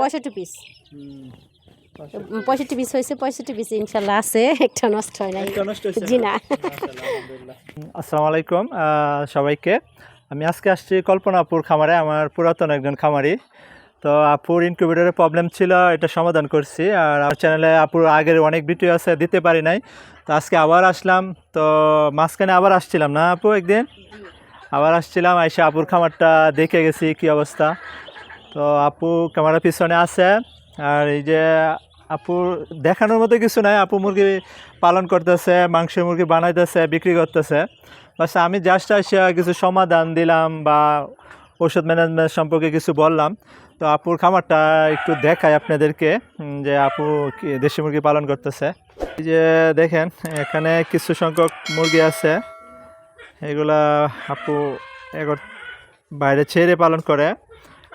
পঁয়ষট্টি পিস পঁয়ষট্টি পিস হয়েছে পঁয়ষট্টি পিস ইনশাল্লাহ আছে একটা নষ্ট হয় হয়েছে জি না আসসালামু আলাইকুম সবাইকে। আমি আজকে আসছি কল্পনাপুর খামারে আমার পুরাতন একজন খামারি। তো আপুর ইনকিউবেটরের প্রবলেম ছিল এটা সমাধান করছি। আর আমার চ্যানেলে আপুর আগের অনেক ভিডিও আছে দিতে পারি নাই। তো আজকে আবার আসলাম। তো মাঝখানে আবার আসছিলাম না আপু একদিন? আবার আসছিলাম আইসা আপুর খামারটা দেখে গেছি কি অবস্থা। তো আপু ক্যামেরার পিছনে আছে। আর এই যে আপুর দেখানোর মতো কিছু নাই। আপু মুরগি পালন করতেছে মাংস মুরগি বানাইতেছে, বিক্রি করতেছে। বাস আমি জাস্ট আসিয়া কিছু সমাধান দিলাম বা ওষুধ ম্যানেজমেন্ট সম্পর্কে কিছু বললাম। তো আপুর খামারটা একটু দেখাই আপনাদেরকে যে আপু কি দেশি মুরগি পালন করতেছে। এই যে দেখেন, এখানে কিছু সংখ্যক মুরগি আছে। এগুলা আপু এগর বাইরে ছেড়ে পালন করে।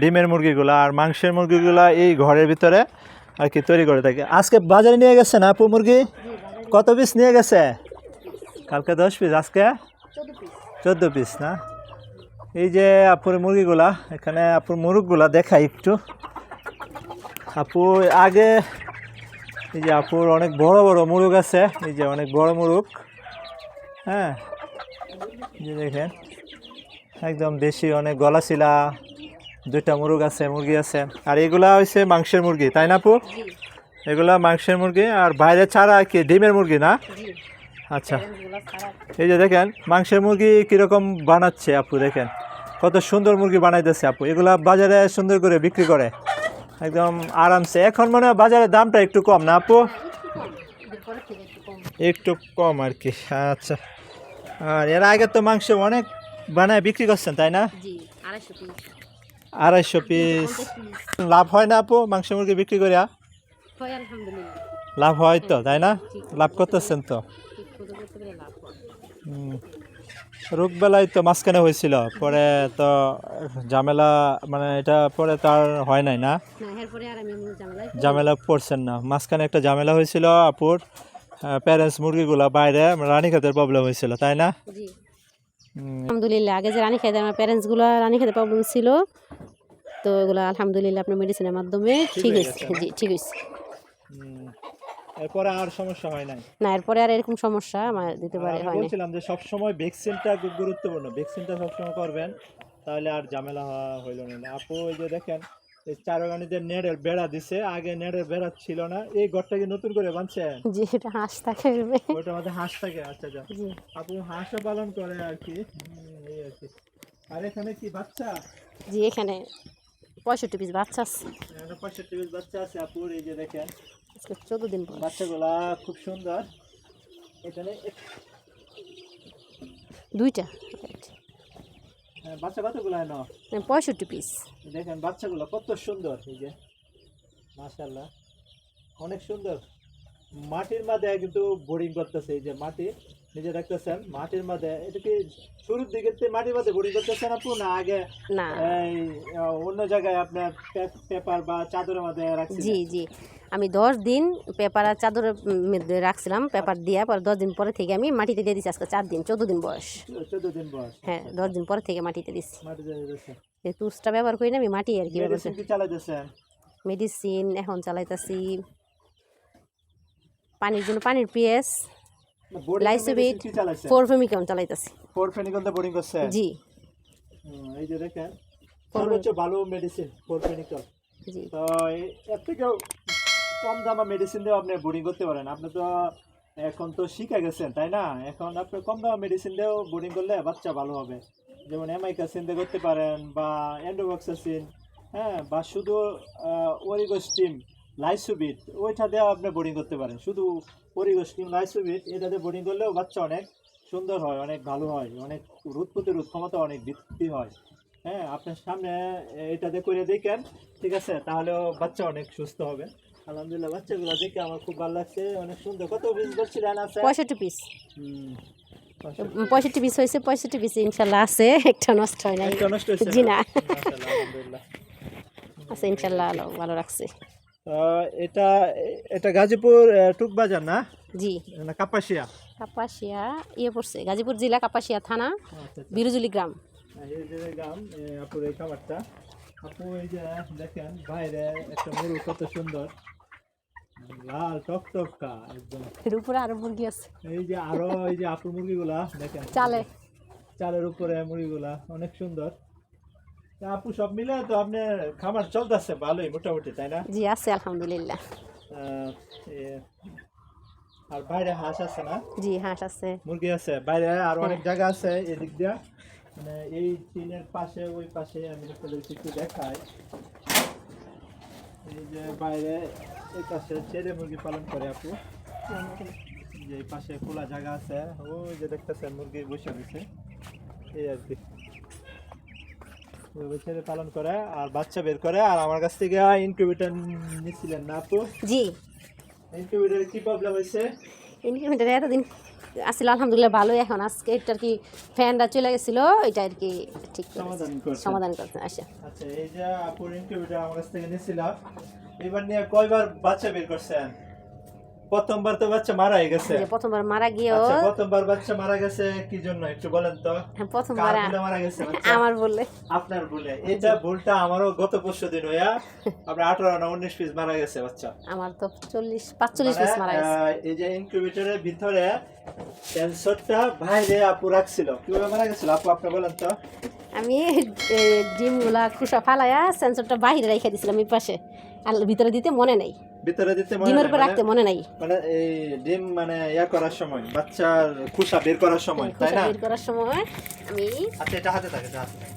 ডিমের মুরগিগুলা আর মাংসের মুরগিগুলা এই ঘরের ভিতরে আর কি তৈরি করে থাকে। আজকে বাজারে নিয়ে গেছে না আপু মুরগি? কত পিস নিয়ে গেছে? কালকে দশ পিস আজকে? চোদ্দ পিস না? এই যে আপুর মুরগিগুলা, এখানে আপুর মুরগগুলা দেখাই একটু। আপু, আগে এই যে আপুর অনেক বড় বড় মুরগ আছে, এই যে অনেক বড় মুরগ। হ্যাঁ? দেখেন, একদম দেশি, অনেক গলা গলাশিলা। দুইটা মুরগ আছে মুরগি আছে। আর এগুলা হচ্ছে মাংসের মুরগি তাই না আপু? এগুলা মাংসের মুরগি আর বাইরে ছাড়া কি ডিমের মুরগি না? আচ্ছা। এই যে দেখেন মাংসের মুরগি কীরকম বানাচ্ছে আপু দেখেন। কত সুন্দর মুরগি বানাইতেছে আপু। এগুলা বাজারে সুন্দর করে বিক্রি করে। একদম আরামসে। এখন মনে হয় বাজারের দামটা একটু কম না আপু? একটু কম আর কি আচ্ছা। আর এর আগে তো মাংস অনেক বানায় বিক্রি করছেন তাই না? আড়াইশো পিস লাভ হয় না আপু মাংস মুরগি বিক্রি করিয়া? লাভ হয় তো তাই না? লাভ করতেছেন তো? হুম। রোগবেলায় তো মাঝখানে হয়েছিল পরে তো ঝামেলা মানে এটা পরে তার হয় নাই না? ঝামেলা পড়ছেন না। মাঝখানে একটা ঝামেলা হয়েছিল আপুর প্যারেন্টস মুরগিগুলো বাইরে রানী রানীখাতের প্রবলেম হয়েছিল তাই না? আলহামদুলিল্লাহ আগে যে রানী খাইতে আমার প্যারেন্টসগুলো রানী খাইতে প্রবলেম ছিল তো এগুলো আলহামদুলিল্লাহ আপনার মেডিসিনের মাধ্যমে ঠিক হয়ে। হয়েছে জি ঠিক হয়েছে। এরপরে আর সমস্যা হয় নাই? না এরপরে আর এরকম সমস্যা আমার দিতে পারে হয় বলছিলাম যে সবসময় ভ্যাকসিনটা খুব গুরুত্বপূর্ণ। ভ্যাকসিনটা সবসময় করবেন তাহলে আর ঝামেলা হইল না। আপু ওই যে দেখেন এই চারগানিদের নেড়ের বেড়া দিছে আগে নেড়ের বেড়া ছিল না এই ঘরটা কি নতুন করে বানছেন? জি এটা হাঁস থাকে ওইটার মধ্যে হাঁস থাকে আচ্ছা জি। আপু হাঁসও পালন করে আর কি। এই আর কি। আর এখানে কি বাচ্চা? জি এখানে পঁয়ষট্টি পিস বাচ্চা আছে। পঁয়ষট্টি পিস বাচ্চা আছে আপুর এই যে দেখেন। আজকে চোদ্দ দিন পর বাচ্চাগুলা খুব সুন্দর। এখানে দুইটা। হ্যাঁ, বাচ্চা কতগুলো না পঁয়ষট্টি পিস দেখেন বাচ্চাগুলো কত সুন্দর এই যে। মাশাল্লাহ অনেক সুন্দর। মাটির মাঝে কিন্তু বোরিং করতেছে এই যে মাটি। নিজে দেখতেছেন মাটির মাঝে এটা কি শুরুর দিকে মাটির মাঝে বোরিং করতেছেন আপু না আগে না। এই অন্য জায়গায় আপনার পেপার বা চাদরের মধ্যে রাখছি জি জি। আমি দশ দিন পেপার আর চাদরের মধ্যে রাখছিলাম পেপার দিয়ে পরে দশ দিন পরে থেকে আমি মাটিতে দিয়ে দিচ্ছি আজকে চার দিন চোদ্দ দিন বয়স। চোদ্দ দিন বয়স। হ্যাঁ দশ দিন পরে থেকে মাটিতে দিচ্ছি এই তুষটা ব্যবহার করি না আমি মাটি আর কি ব্যবহার মেডিসিন এখন চালাইতাছি পানির জন্য পানির পিএস। লাইসোবিট ফোরফেমিকন চালাইতাছি। ফোর ফেনিকল বোরিং করছে? জি। এই যে দেখেন সর্বোচ্চ ভালো মেডিসিন ফোর ফেনিকল জি। তো এর থেকেও কম দামা মেডিসিন দিয়েও আপনি বোরিং করতে পারেন। আপনি তো এখন তো শিখে গেছেন তাই না? এখন আপনি কম দামে মেডিসিন দিয়েও বোরিং করলে বাচ্চা ভালো হবে। যেমন এমাইকাসিন দিয়ে করতে পারেন বা অ্যান্ডোবক্সাসিন হ্যাঁ বা শুধু ওরিগোস্টিম লাইসোবিট ওইটা দিয়ে আপনি বোরিং করতে পারেন। শুধু ওরিগোস্টিম লাইসোবিট এটা দিয়ে বোরিং করলেও বাচ্চা অনেক সুন্দর হয় অনেক ভালো হয় অনেক রোধ প্রতিরোধ ক্ষমতা অনেক বৃদ্ধি হয়। হ্যাঁ আপনার সামনে এটাতে করে দেখেন ঠিক আছে? তাহলেও বাচ্চা অনেক সুস্থ হবে। আলহামদুলিল্লাহ বাচ্চাগুলো দেখে আমার খুব ভালো লাগছে অনেক সুন্দর। কত পিস বলছিলেন আছে? পঁয়ষট্টি পিস পঁয়ষট্টি পিস হয়েছে পঁয়ষট্টি পিস ইনশাল্লাহ আছে। একটা নষ্ট হয় নাই। একটা নষ্ট হয়েছে জি না। আছে ইনশাল্লাহ ভালো রাখছে এটা এটা গাজীপুর টুকবাজার না? জি। না কাপাসিয়া? কাপাসিয়া ইয়ে পড়ছে গাজীপুর জেলা কাপাসিয়া থানা আচ্ছা আচ্ছা। বিরুজুলি গ্রাম। যে গ্রাম আপুর এই খামারটা আপু এই যে দেখেন বাইরে একটা মুরগ কত সুন্দর। লাল টকটকা একদম। এর উপরে আরও মুরগি আছে। এই যে আরও এই যে আপুর মুরগিগুলা দেখেন। চালে। চালের উপরে মুরগিগুলা অনেক সুন্দর। আপু সব মিলে তো আপনার খামার চলতেছে ভালোই মোটামুটি তাই না? জি আছে আলহামদুলিল্লাহ। আর বাইরে হাঁস আছে না? জি হাঁস আছে। মুরগি আছে বাইরে আর অনেক জায়গা আছে এদিক দিয়া। মানে এই টিনের পাশে ওই পাশে আমি একটু দেখাই। এই যে বাইরে এই পাশে ছেলে মুরগি পালন করে আপু। যে এই পাশে খোলা জায়গা আছে ওই যে দেখতেছেন মুরগি বসে রয়েছে। এই আর কি। ছেলে পালন করে আর বাচ্চা বের করে। আর আমার কাছ থেকে ইনকিউবেটর নিচ্ছিলেন না আপু? জি। ইনকিউবেটরে কি প্রবলেম হয়েছে? ইনক্রিমেন্টের এতদিন আসলে আলহামদুলিল্লাহ ভালোই। এখন আজকে এটা আর কি ফ্যানটা চলে গেছিল এটা আর কি ঠিক সমাধান করতে আসে। আচ্ছা এই যে আপুর ইনকিউবেটর আমার কাছ থেকে নিয়েছিলাম। এবার নিয়ে কয়বার বাচ্চা বের করছেন? প্রথমবার তো বাচ্চা মারা গেছে। যে প্রথমবার মারা গিয়েও আচ্ছা প্রথমবার বাচ্চা মারা গেছে কি জন্য একটু বলেন তো? হ্যাঁ, প্রথমবার মারা গেছে আমার বললে আপনার ভুলে। এটা ভুলটা আমারও গত পরশু দিন হইয়া আপনার আঠারো না উনিশ পিস মারা গেছে বাচ্চা। আমার তো চল্লিশ পাঁচচল্লিশ মানে, পিস মারা গেছে। এই যে ইনকিউবেটরের ভিতরে ক্যান্সারটা বাইরে আপু রাখছিল। কীভাবে মারা গেছিল? আপু আপনি বলেন তো। আমি ডিমগুলা খুশা ফালাইয়া সেন্সরটা বাইরে রেখে দিছিলাম এই পাশে। আর ভিতরে দিতে মনে নেই। ভিতরে দিতে মনে ডিমের উপর মানে- রাখতে মনে নাই। মানে এই ডিম মানে ইয়া করার সময় বাচ্চার খুসা বের করার সময় তাই না? বের করার সময় আমি আচ্ছা এটা হাতে থাকে এটা হাতে থাকে।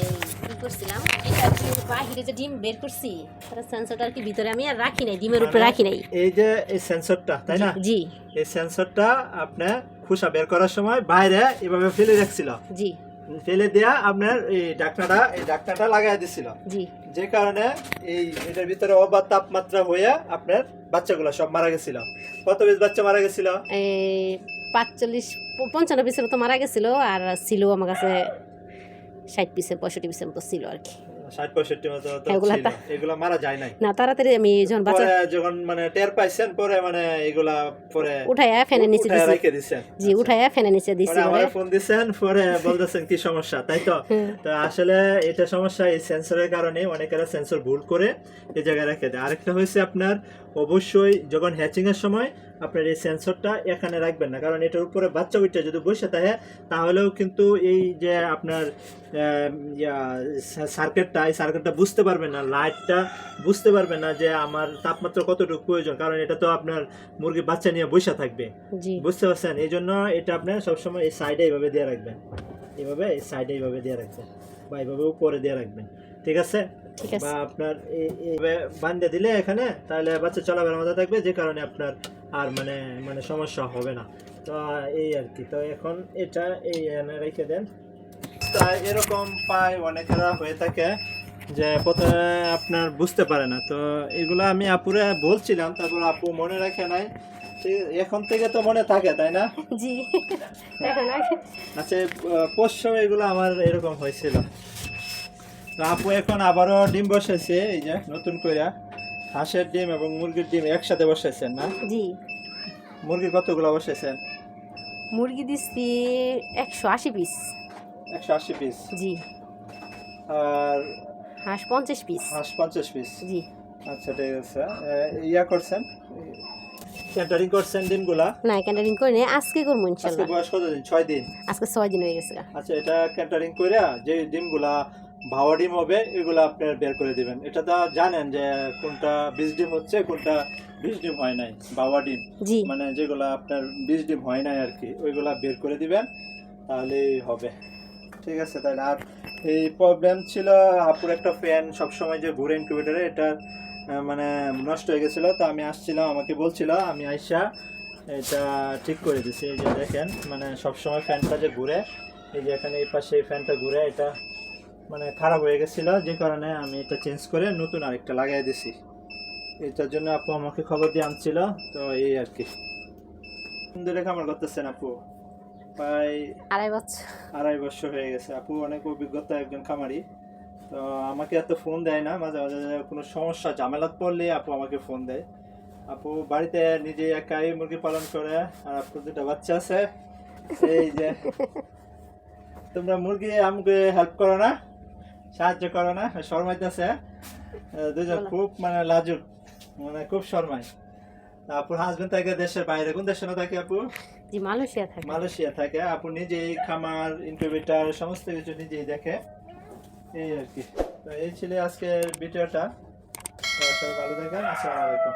এই কি করছিলাম এটা কি বাহিরে যে ডিম বের করছি তার সেন্সরটা কি ভিতরে আমি আর রাখি নাই ডিমের উপরে মানে রাখি নাই। এই যে এই সেন্সরটা তাই না? জি এই সেন্সরটা আপনি খুসা বের করার সময় বাইরে এভাবে ফেলে রাখছিল। জি। ফেলে দেয়া আপনার এই ডাকনাটা এই ডাকনাটা লাগাই দিছিল। জি। যে কারণে এই এটার ভিতরে অবাধ তাপমাত্রা হয়ে আপনার বাচ্চাগুলো সব মারা গেছিল। কত পিস বাচ্চা মারা গেছিল? এই পাঁচচল্লিশ পঞ্চান্ন পিসের মতো মারা গেছিল আর ছিল আমার কাছে ষাট পিসের পঁয়ষট্টি পিসের মতো ছিল আর কি। ষাট পঁয়ষট্টি মতো তো এগুলা ছিল। তা- এগুলো মারা যায় নাই। না তাড়াতাড়ি আমি যখন বাচ্চা যখন মানে টের পাইছেন পরে মানে এগুলা পরে উঠাইয়া ফ্যানের নিচে দিছি। রেখে দিছেন। জি উঠাইয়া ফ্যানের নিচে দিছি পরে ফোন দিছেন পরে বলতেছেন কি সমস্যা? তাই তো? তো আসলে এটা সমস্যা এই সেন্সরের কারণে অনেকেরা সেন্সর ভুল করে এই জায়গায় রেখে দেয়। আরেকটা হয়েছে আপনার অবশ্যই যখন হ্যাচিং এর সময় আপনার এই সেন্সরটা এখানে রাখবেন না। কারণ এটার উপরে বাচ্চা উঠে যদি বসে থাকে তাহলেও কিন্তু এই যে আপনার সার্কিটটা এই সার্কিটটা বুঝতে পারবে না লাইটটা বুঝতে পারবে না যে আমার তাপমাত্রা কতটুকু প্রয়োজন। কারণ এটা তো আপনার মুরগি বাচ্চা নিয়ে বসে থাকবে। বুঝতে পারছেন? এই জন্য এটা আপনার সবসময় এই সাইডে এইভাবে দিয়ে রাখবেন। এইভাবে এই সাইডে এইভাবে দিয়ে রাখবেন বা এইভাবে উপরে দিয়ে রাখবেন। ঠিক আছে? ঠিক আছে। বা আপনার বান্ধে দিলে এখানে তাহলে বাচ্চা চলাফেরার মধ্যে থাকবে যে কারণে আপনার আর মানে মানে সমস্যা হবে না। তো এই আর কি। তো এখন এটা এই রেখে দেন। তা এরকম পায় অনেকেরা হয়ে থাকে যে প্রথমে আপনার বুঝতে পারে না। তো এগুলো আমি আপুরে বলছিলাম তারপর আপু মনে রাখে নাই। এখন থেকে তো মনে থাকে তাই না? জি। আচ্ছা পোষ্য এগুলো আমার এরকম হয়েছিল। তো আপু এখন আবারও ডিম বসাইছে এই যে নতুন কইরা। হাঁসের ডিম এবং মুরগির ডিম একসাথে বসাইছেন না? জি। মুরগি কতগুলো বসাইছেন? মুরগি দিচ্ছি একশো আশি পিস। একশো আশি পিস? জি। আর হাঁস পঞ্চাশ পিস। হাঁস পঞ্চাশ পিস? জি। আচ্ছা ঠিক আছে। ইয়া করছেন? ক্যাটারিং করছেন ডিমগুলা? না ক্যান্টারিং করে আজকে করব আজকে ইনশাল্লাহ বয়স কতদিন? ছয় দিন? আজকে ছয় দিন হয়ে গেছে আচ্ছা এটা ক্যাটারিং করে যে ডিমগুলা ভাওয়া ডিম হবে এগুলো আপনার বের করে দিবেন। এটা তো জানেন যে কোনটা বীজ ডিম হচ্ছে কোনটা বীজ ডিম হয় নাই বাবা ডিম মানে যেগুলো আপনার বীজ ডিম হয় নাই আর কি ওইগুলা বের করে দিবেন তাহলেই হবে। ঠিক আছে তাহলে আর এই প্রবলেম ছিল আপুর একটা ফ্যান সবসময় যে ঘুরে ইনকিউবেটারে এটা মানে নষ্ট হয়ে গেছিল তো আমি আসছিলাম আমাকে বলছিল আমি আইসা এটা ঠিক করে দিছি এই যে দেখেন মানে সবসময় ফ্যানটা যে ঘুরে এই যে এখানে এই পাশে এই ফ্যানটা ঘুরে এটা মানে খারাপ হয়ে গেছিল যে কারণে আমি এটা চেঞ্জ করে নতুন আরেকটা লাগাই দিছি। এটার জন্য আপু আমাকে খবর দিয়ে আনছিল তো এই আর কি। সুন্দর খামার করতেছেন আপু? প্রায় আড়াই বছর। আড়াই বছর হয়ে গেছে। আপু অনেক অভিজ্ঞতা একজন খামারি। তো আমাকে এত ফোন দেয় না মাঝে মাঝে কোনো সমস্যা ঝামেলাত পড়লে আপু আমাকে ফোন দেয়। আপু বাড়িতে নিজে একাই মুরগি পালন করে আর আপুর দুটা বাচ্চা আছে। এই যে তোমরা মুরগি আমাকে হেল্প করো না। সাহায্য করে না শর্মাই শর্মাইতেছে দুজন। খুব মানে লাজুক মানে খুব শর্মাই। আপুর হাজবেন্ড থাকে দেশের বাইরে কোন দেশে না থাকে আপু? জি মালয়েশিয়া থাকে। মালয়েশিয়া থাকে। আপু নিজেই খামার ইনকিউবেটর সমস্ত কিছু নিজেই দেখে। এই আর কি। তো এই ছিল আজকের ভিডিওটা। সবাই ভালো থাকেন আসসালামু আলাইকুম।